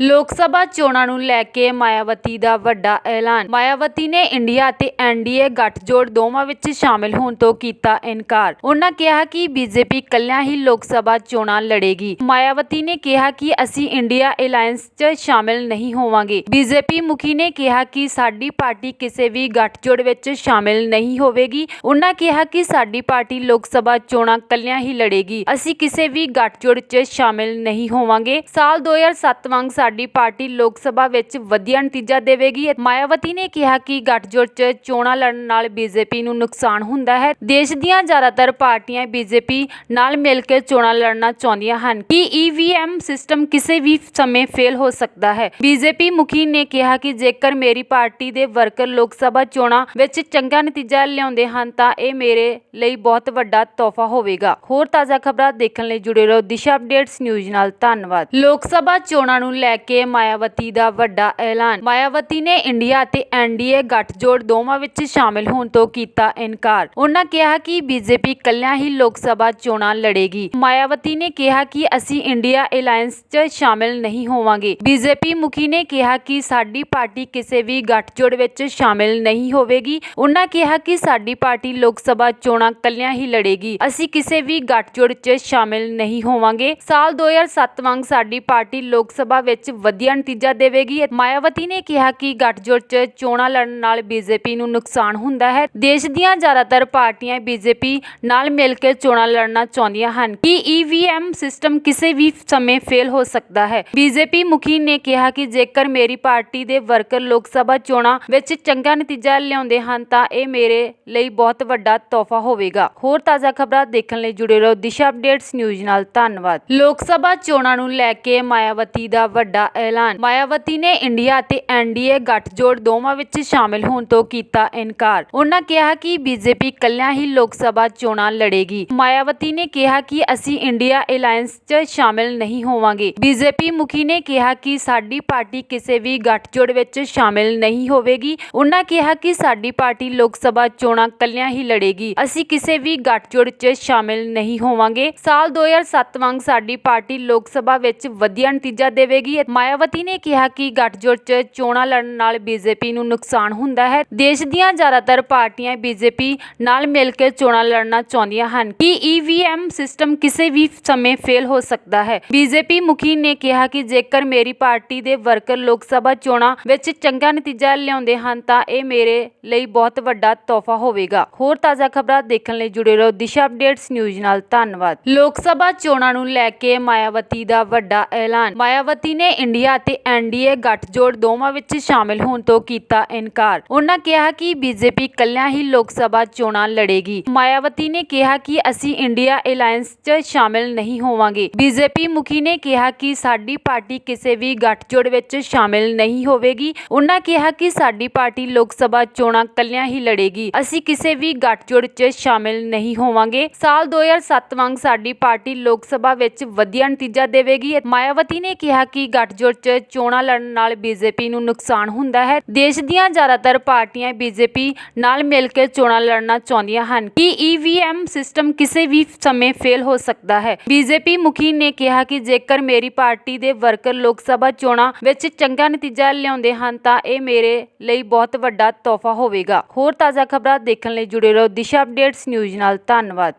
ਲੋਕ ਸਭਾ ਚੋਣਾਂ ਨੂੰ ਲੈ ਕੇ ਮਾਇਆਵਤੀ ਦਾ ਵੱਡਾ ਐਲਾਨ। ਮਾਇਆਵਤੀ ਨੇ ਇੰਡੀਆ ਅਤੇ ਐਨਡੀਏ ਗੱਠਜੋੜ ਦੋਵਾਂ ਵਿੱਚ ਸ਼ਾਮਿਲ ਹੋਣ ਤੋਂ ਕੀਤਾ ਇਨਕਾਰ। ਉਹਨਾਂ ਕਿਹਾ ਕਿ ਬੀਜੇਪੀ ਕੱਲਿਆਂ ਹੀ ਲੋਕ ਸਭਾ ਚੋਣਾਂ ਲੜੇਗੀ। ਮਾਇਆਵਤੀ ਨੇ ਕਿਹਾ ਕਿ ਅਸੀਂ ਇੰਡੀਆ ਅਲਾਈਅੰਸ 'ਚ ਸ਼ਾਮਿਲ ਨਹੀਂ ਹੋਵਾਂਗੇ। ਬੀਜੇਪੀ ਮੁਖੀ ਨੇ ਕਿਹਾ ਕਿ ਸਾਡੀ ਪਾਰਟੀ ਕਿਸੇ ਵੀ ਗੱਠਜੋੜ ਵਿੱਚ ਸ਼ਾਮਿਲ ਨਹੀਂ ਹੋਵੇਗੀ। ਉਹਨਾਂ ਕਿਹਾ ਕਿ ਸਾਡੀ ਪਾਰਟੀ ਲੋਕ ਸਭਾ ਚੋਣਾਂ ਇਕੱਲਿਆਂ ਹੀ ਲੜੇਗੀ। ਅਸੀਂ ਕਿਸੇ ਵੀ ਗੱਠਜੋੜ 'ਚ ਸ਼ਾਮਿਲ ਨਹੀਂ ਹੋਵਾਂਗੇ। ਸਾਲ 2007 ਵਾਂਗ ਸਾਡੀ ਪਾਰਟੀ ਲੋਕ ਸਭਾ ਵਿੱਚ ਵਧੀਆ ਨਤੀਜਾ ਦੇਵੇਗੀ। ਮਾਇਆਵਤੀ ਨੇ ਕਿਹਾ ਕਿ ਗੱਠਜੋੜ 'ਚ ਚੋਣਾਂ ਲੜਨ ਨਾਲ ਬੀਜੇਪੀ ਨੂੰ ਨੁਕਸਾਨ ਹੁੰਦਾ ਹੈ। ਦੇਸ਼ ਦੀਆਂ ਜ਼ਿਆਦਾਤਰ ਪਾਰਟੀਆਂ ਬੀਜੇਪੀ ਨਾਲ ਮਿਲ ਕੇ ਚੋਣਾਂ ਲੜਨਾ ਚਾਹੁੰਦੀਆਂ ਹਨ। ਕਿ ਈਵੀਐਮ ਸਿਸਟਮ ਕਿਸੇ ਵੀ ਸਮੇਂ ਫੇਲ ਹੋ ਸਕਦਾ ਹੈ। ਬੀਜੇਪੀ ਮੁਖੀ ਨੇ ਕਿਹਾ ਕਿ ਜੇਕਰ ਮੇਰੀ ਪਾਰਟੀ ਦੇ ਵਰਕਰ ਲੋਕ ਸਭਾ ਚੋਣਾਂ ਵਿੱਚ ਚੰਗਾ ਨਤੀਜਾ ਲਿਆਉਂਦੇ ਹਨ ਤਾਂ ਇਹ ਮੇਰੇ ਲਈ ਬਹੁਤ ਵੱਡਾ ਤੋਹਫਾ ਹੋਵੇਗਾ। ਹੋਰ ਤਾਜ਼ਾ ਖਬਰਾਂ ਦੇਖਣ ਲਈ ਜੁੜੇ ਰਹੋ ਦਿਸ਼ਾ ਅਪਡੇਟਸ ਨਿਊਜ਼ ਨਾਲ। ਧੰਨਵਾਦ। ਲੋਕ ਸਭਾ ਚੋਣਾਂ ਨੂੰ ਲੈ ਕੇ ਮਾਇਆਵਤੀ ਦਾ ਵੱਡਾ ਐਲਾਨ। ਮਾਇਆਵਤੀ ਨੇ ਇੰਡੀਆ ਅਤੇ ਐਨਡੀਏ ਗੱਠਜੋੜ ਦੋਵਾਂ ਵਿੱਚ ਸ਼ਾਮਿਲ ਹੋਣ ਤੋਂ ਕੀਤਾ ਇਨਕਾਰ। ਉਹਨਾਂ ਕਿਹਾ ਕਿ ਬੀਜੇਪੀ ਕੱਲਿਆਂ ਹੀ ਲੋਕ ਸਭਾ ਚੋਣਾਂ ਲੜੇਗੀ। ਮਾਇਆਵਤੀ ਨੇ ਕਿਹਾ ਕਿ ਅਸੀਂ ਇੰਡੀਆ ਅਲਾਈਅੰਸ 'ਚ ਸ਼ਾਮਿਲ ਨਹੀਂ ਹੋਵਾਂਗੇ। ਬੀਜੇਪੀ ਮੁਖੀ ਨੇ ਕਿਹਾ ਕਿ ਸਾਡੀ ਪਾਰਟੀ ਕਿਸੇ ਵੀ ਗੱਠਜੋੜ ਵਿੱਚ ਸ਼ਾਮਿਲ ਨਹੀਂ ਹੋਵੇਗੀ। ਉਹਨਾਂ ਕਿਹਾ ਕਿ ਸਾਡੀ ਪਾਰਟੀ ਲੋਕ ਸਭਾ ਚੋਣਾਂ ਕੱਲਿਆਂ ਹੀ ਲੜੇਗੀ। ਅਸੀਂ ਕਿਸੇ ਵੀ ਗੱਠਜੋੜ 'ਚ ਸ਼ਾਮਿਲ ਨਹੀਂ ਹੋਵਾਂਗੇ। ਸਾਲ 2007 ਵਾਂਗ ਸਾਡੀ ਪਾਰਟੀ ਲੋਕ ਸਭਾ ਵਿੱਚ ਵਧੀਆ ਨਤੀਜਾ ਦੇਵੇਗੀ। ਮਾਇਆਵਤੀ ਨੇ ਕਿਹਾ ਕਿ ਗੱਠਜੋੜ 'ਚ ਚੋਣਾਂ ਲੜਨ ਨਾਲ ਬੀਜੇਪੀ ਨੂੰ ਨੁਕਸਾਨ ਹੁੰਦਾ ਹੈ। ਦੇਸ਼ ਦੀਆਂ ਜ਼ਿਆਦਾਤਰ ਪਾਰਟੀਆਂ ਬੀਜੇਪੀ ਨਾਲ ਮਿਲ ਕੇ ਚੋਣਾਂ ਲੜਨਾ ਚਾਹੁੰਦੀਆਂ ਹਨ। ਕਿ ਈਵੀਐਮ ਸਿਸਟਮ ਕਿਸੇ ਵੀ ਸਮੇਂ ਫੇਲ ਹੋ ਸਕਦਾ ਹੈ। ਬੀਜੇਪੀ ਮੁਖੀ ਨੇ ਕਿਹਾ ਕਿ ਜੇਕਰ ਮੇਰੀ ਪਾਰਟੀ ਦੇ ਵਰਕਰ ਲੋਕ ਸਭਾ ਚੋਣਾਂ ਵਿੱਚ ਚੰਗਾ ਨਤੀਜਾ ਲਿਆਉਂਦੇ ਹਨ, ਤਾਂ ਇਹ ਮੇਰੇ ਲਈ ਬਹੁਤ ਵੱਡਾ ਤੋਹਫਾ ਹੋਵੇਗਾ। ਹੋਰ ਤਾਜ਼ਾ ਖਬਰਾਂ ਦੇਖਣ ਲਈ ਜੁੜੇ ਰਹੋ ਦਿਸ਼ਾ ਅਪਡੇਟਸ ਨਿਊਜ਼ ਨਾਲ। ਧੰਨਵਾਦ। ਲੋਕ ਸਭਾ ਚੋਣਾਂ ਨੂੰ ਲੈ ਕੇ ਮਾਇਆਵਤੀ ਦਾ ਵੱਡਾ ਐਲਾਨ। ਮਾਇਆਵਤੀ ਨੇ ਇੰਡੀਆ ਅਤੇ ਐਨਡੀਏ ਗੱਠਜੋੜ ਦੋਵਾਂ ਵਿੱਚ ਸ਼ਾਮਿਲ ਹੋਣ ਤੋਂ ਕੀਤਾ ਇਨਕਾਰ। ਉਹਨਾਂ ਕਿਹਾ ਕਿ ਬੀਜੇਪੀ ਕੱਲਿਆਂ ਹੀ ਲੋਕ ਸਭਾ ਚੋਣਾਂ ਲੜੇਗੀ। ਮਾਇਆਵਤੀ ਨੇ ਕਿਹਾ ਕਿ ਅਸੀਂ ਇੰਡੀਆ ਅਲਾਈਅੰਸ 'ਚ ਸ਼ਾਮਿਲ ਨਹੀਂ ਹੋਵਾਂਗੇ। ਬੀਜੇਪੀ ਮੁਖੀ ਨੇ ਕਿਹਾ ਕਿ ਸਾਡੀ ਪਾਰਟੀ ਕਿਸੇ ਵੀ ਗੱਠਜੋੜ ਵਿੱਚ ਸ਼ਾਮਿਲ ਨਹੀਂ ਹੋਵੇਗੀ। ਉਹਨਾਂ ਕਿਹਾ ਕਿ ਸਾਡੀ ਪਾਰਟੀ ਲੋਕ ਸਭਾ ਚੋਣਾਂ ਕੱਲਿਆਂ ਹੀ ਲੜੇਗੀ। ਅਸੀਂ ਕਿਸੇ ਵੀ ਗੱਠਜੋੜ 'ਚ ਸ਼ਾਮਿਲ ਨਹੀਂ ਹੋਵਾਂਗੇ। ਸਾਲ 2007 ਵਾਂਗ ਸਾਡੀ ਪਾਰਟੀ ਲੋਕ ਸਭਾ ਵਿੱਚ ਵਧੀਆ ਨਤੀਜਾ ਦੇਵੇਗੀ ਮਾਇਆਵਤੀ ਨੇ ਕਿਹਾ ਕਿ ਗੱਠਜੋੜ 'ਚ ਚੋਣਾਂ ਲੜਨ ਨਾਲ ਬੀਜੇਪੀ ਨੂੰ ਨੁਕਸਾਨ ਹੁੰਦਾ ਹੈ। ਦੇਸ਼ ਦੀਆਂ ਜ਼ਿਆਦਾਤਰ ਪਾਰਟੀਆਂ ਬੀਜੇਪੀ ਨਾਲ ਮਿਲ ਕੇ ਚੋਣਾਂ ਲੜਨਾ ਚਾਹੁੰਦੀਆਂ ਹਨ। ਕਿ ਈਵੀਐਮ ਸਿਸਟਮ ਕਿਸੇ ਵੀ ਸਮੇਂ ਫੇਲ ਹੋ ਸਕਦਾ ਹੈ? ਬੀਜੇਪੀ ਮੁਖੀ ਨੇ ਕਿਹਾ ਕਿ ਜੇਕਰ ਮੇਰੀ ਪਾਰਟੀ ਦੇ ਵਰਕਰ ਲੋਕ ਸਭਾ ਚੋਣਾਂ ਵਿੱਚ ਚੰਗਾ ਨਤੀਜਾ ਲਿਆਉਂਦੇ ਹਨ ਤਾਂ ਇਹ ਮੇਰੇ ਲਈ ਬਹੁਤ ਵੱਡਾ ਤੋਹਫਾ ਹੋਵੇਗਾ। ਹੋਰ ਤਾਜ਼ਾ ਖਬਰਾਂ ਦੇਖਣ ਲਈ ਜੁੜੇ ਰਹੋ ਦਿਸ਼ਾ ਅਪਡੇਟਸ ਨਿਊਜ਼ ਨਾਲ। ਧੰਨਵਾਦ। ਲੋਕ ਸਭਾ ਚੋਣਾਂ ਨੂੰ ਲੈ ਕੇ ਮਾਇਆਵਤੀ ਦਾ ਵੱਡਾ ਐਲਾਨ। ਮਾਇਆਵਤੀ ਨੇ ਇੰਡੀਆ ਅਤੇ ਐਨਡੀਏ ਗੱਠਜੋੜ ਦੋਵਾਂ ਵਿੱਚ ਸ਼ਾਮਿਲ ਹੋਣ ਤੋਂ ਕੀਤਾ ਇਨਕਾਰ। ਉਹਨਾਂ ਕਿਹਾ ਕਿ ਬੀਜੇਪੀ ਕੱਲਿਆਂ ਹੀ ਲੋਕ ਸਭਾ ਚੋਣਾਂ ਲੜੇਗੀ। ਮਾਇਆਵਤੀ ਨੇ ਕਿਹਾ ਕਿ ਅਸੀਂ ਇੰਡੀਆ ਅਲਾਈਅੰਸ 'ਚ ਸ਼ਾਮਿਲ ਨਹੀਂ ਹੋਵਾਂਗੇ। ਬੀਜੇਪੀ ਮੁਖੀ ਨੇ ਕਿਹਾ ਕਿ ਸਾਡੀ ਪਾਰਟੀ ਕਿਸੇ ਵੀ ਗੱਠਜੋੜ ਵਿੱਚ ਸ਼ਾਮਿਲ ਨਹੀਂ ਹੋਵੇਗੀ। ਉਹਨਾਂ ਕਿਹਾ ਕਿ ਸਾਡੀ ਪਾਰਟੀ ਲੋਕ ਸਭਾ ਚੋਣਾਂ ਕੱਲਿਆਂ ਹੀ ਲੜੇਗੀ। ਅਸੀਂ ਕਿਸੇ ਵੀ ਗੱਠਜੋੜ 'ਚ ਸ਼ਾਮਿਲ ਨਹੀਂ ਹੋਵਾਂਗੇ। ਸਾਲ 2007 ਵਾਂਗ ਸਾਡੀ ਪਾਰਟੀ ਲੋਕ ਸਭਾ ਵਿੱਚ ਵਧੀਆ ਨਤੀਜਾ ਦੇਵੇਗੀ। ਮਾਇਆਵਤੀ ਨੇ ਕਿਹਾ ਕਿ ਗੱਠਜੋੜ 'ਚ ਚੋਣਾਂ ਲੜਨ ਨਾਲ ਬੀਜੇਪੀ ਨੂੰ ਨੁਕਸਾਨ ਹੁੰਦਾ ਹੈ। ਦੇਸ਼ ਦੀਆਂ ਜ਼ਿਆਦਾਤਰ ਪਾਰਟੀਆਂ ਬੀਜੇਪੀ ਨਾਲ ਮਿਲ ਕੇ ਚੋਣਾਂ ਲੜਨਾ ਚਾਹੁੰਦੀਆਂ ਹਨ। ਕਿ ਈਵੀਐਮ ਸਿਸਟਮ ਕਿਸੇ ਵੀ ਸਮੇਂ ਫੇਲ ਹੋ ਸਕਦਾ ਹੈ? ਬੀਜੇਪੀ ਮੁਖੀ ਨੇ ਕਿਹਾ ਕਿ ਜੇਕਰ ਮੇਰੀ ਪਾਰਟੀ ਦੇ ਵਰਕਰ ਲੋਕ ਸਭਾ ਚੋਣਾਂ ਵਿੱਚ ਚੰਗਾ ਨਤੀਜਾ ਲਿਆਉਂਦੇ ਹਨ, ਤਾਂ ਇਹ ਮੇਰੇ ਲਈ ਬਹੁਤ ਵੱਡਾ ਤੋਹਫਾ ਹੋਵੇਗਾ। ਹੋਰ ਤਾਜ਼ਾ ਖਬਰਾਂ ਦੇਖਣ ਲਈ ਜੁੜੇ ਰਹੋ। ਦਿਸ਼ਾ ਅਪਡੇਟਸ ਨਿਊਜ਼ ਨਾਲ। ਧੰਨਵਾਦ।